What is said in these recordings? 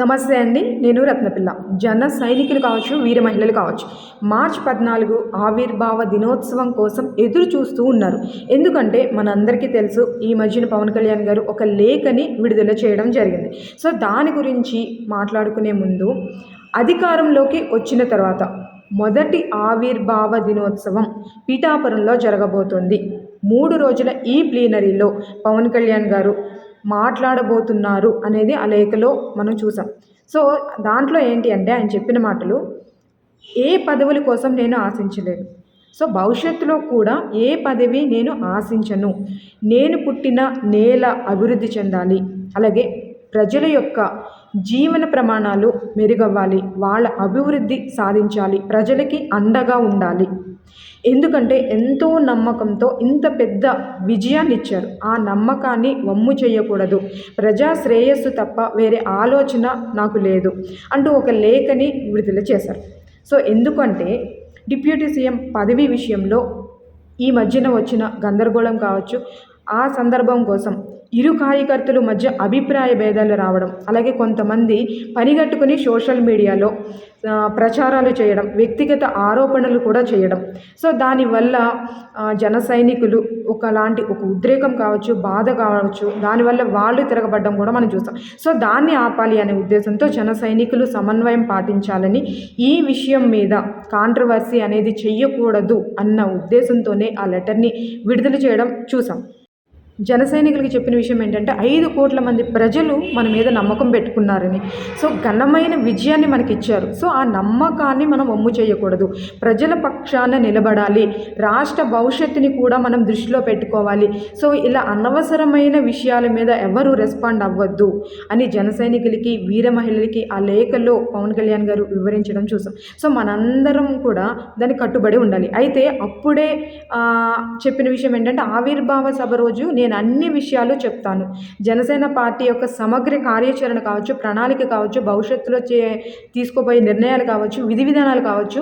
నమస్తే అండి నేను రత్నపిల్ల. జన సైనికులు కావచ్చు వీర మహిళలు కావచ్చు మార్చ్ పద్నాలుగు ఆవిర్భావ దినోత్సవం కోసం ఎదురు చూస్తూ ఉన్నారు. ఎందుకంటే మనందరికీ తెలుసు ఈ మధ్యన పవన్ కళ్యాణ్ గారు ఒక లేఖని విడుదల చేయడం జరిగింది. సో దాని గురించి మాట్లాడుకునే ముందు అధికారంలోకి వచ్చిన తర్వాత మొదటి ఆవిర్భావ దినోత్సవం పీఠాపురంలో జరగబోతోంది. మూడు రోజుల ఈ ప్లీనరీలో పవన్ కళ్యాణ్ గారు మాట్లాడబోతున్నారు అనేది ఆ లేఖలో మనం చూసాం. సో దాంట్లో ఏంటి అంటే ఆయన చెప్పిన మాటలు ఏ పదవుల కోసం నేను ఆశించలేదు. సో భవిష్యత్తులో కూడా ఏ పదవి నేను ఆశించను. నేను పుట్టిన నేల అభివృద్ధి చెందాలి. అలాగే ప్రజల యొక్క జీవన ప్రమాణాలు మెరుగవ్వాలి. వాళ్ళ అభివృద్ధి సాధించాలి. ప్రజలకి అండగా ఉండాలి. ఎందుకంటే ఎంతో నమ్మకంతో ఇంత పెద్ద విజయాన్ని ఇచ్చారు ఆ నమ్మకాన్ని వమ్ము చేయకూడదు. ప్రజా శ్రేయస్సు తప్ప వేరే ఆలోచన నాకు లేదు అంటూ ఒక లేఖని విడుదల చేశారు. సో ఎందుకంటే డిప్యూటీ సీఎం పదవి విషయంలో ఈ మధ్యన వచ్చిన గందరగోళం కావచ్చు ఆ సందర్భం కోసం ఇరు కార్యకర్తల మధ్య అభిప్రాయ భేదాలు రావడం అలాగే కొంతమంది పనిగట్టుకుని సోషల్ మీడియాలో ప్రచారాలు చేయడం వ్యక్తిగత ఆరోపణలు కూడా చేయడం. సో దానివల్ల జన సైనికులు ఒకలాంటి ఒక ఉద్రేకం కావచ్చు బాధ కావచ్చు దానివల్ల వాళ్ళు తిరగబడడం కూడా మనం చూస్తాం. సో దాన్ని ఆపాలి అనే ఉద్దేశంతో జన సైనికులు సమన్వయం పాటించాలని ఈ విషయం మీద కాంట్రవర్సీ అనేది చెయ్యకూడదు అన్న ఉద్దేశంతోనే ఆ లెటర్ని విడుదల చేయడం చూసాం. జనసైనికులకి చెప్పిన విషయం ఏంటంటే ఐదు కోట్ల మంది ప్రజలు మన మీద నమ్మకం పెట్టుకున్నారని. సో ఘనమైన విజయాన్ని మనకి ఇచ్చారు సో ఆ నమ్మకాన్ని మనం ఒమ్ము చేయకూడదు. ప్రజల పక్షాన నిలబడాలి. రాష్ట్ర భవిష్యత్తుని కూడా మనం దృష్టిలో పెట్టుకోవాలి. సో ఇలా అనవసరమైన విషయాల మీద ఎవరు రెస్పాండ్ అవ్వద్దు అని జనసైనికులకి వీర మహిళలకి ఆ లేఖలో పవన్ కళ్యాణ్ గారు వివరించడం చూసాం. సో మనందరం కూడా దానికి కట్టుబడి ఉండాలి. అయితే అప్పుడే చెప్పిన విషయం ఏంటంటే ఆవిర్భావ సభ రోజు నేను నేను అన్ని విషయాలు చెప్తాను. జనసేన పార్టీ యొక్క సమగ్ర కార్యాచరణ కావచ్చు ప్రణాళిక కావచ్చు భవిష్యత్తులో చే తీసుకోబోయే నిర్ణయాలు కావచ్చు విధి విధానాలు కావచ్చు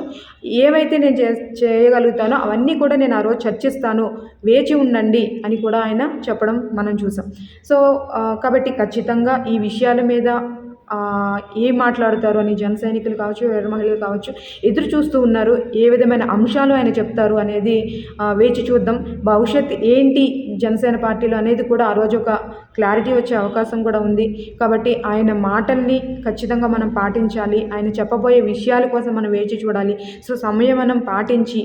ఏవైతే నేను చే చేయగలుగుతానో అవన్నీ కూడా నేను ఆ రోజు చర్చిస్తాను. వేచి ఉండండి అని కూడా ఆయన చెప్పడం మనం చూసాం. సో కాబట్టి ఖచ్చితంగా ఈ విషయాల మీద ఏం మాట్లాడతారు అని జన సైనికులు కావచ్చు వీర మహిళలు కావచ్చు ఎదురు చూస్తూ ఉన్నారు. ఏ విధమైన అంశాలు ఆయన చెప్తారు అనేది వేచి చూద్దాం. భవిష్యత్ ఏంటి జనసేన పార్టీలో అనేది కూడా ఆ రోజు ఒక క్లారిటీ వచ్చే అవకాశం కూడా ఉంది. కాబట్టి ఆయన మాటల్ని ఖచ్చితంగా మనం పాటించాలి. ఆయన చెప్పబోయే విషయాల కోసం మనం వేచి చూడాలి. సో సమయం మనం పాటించి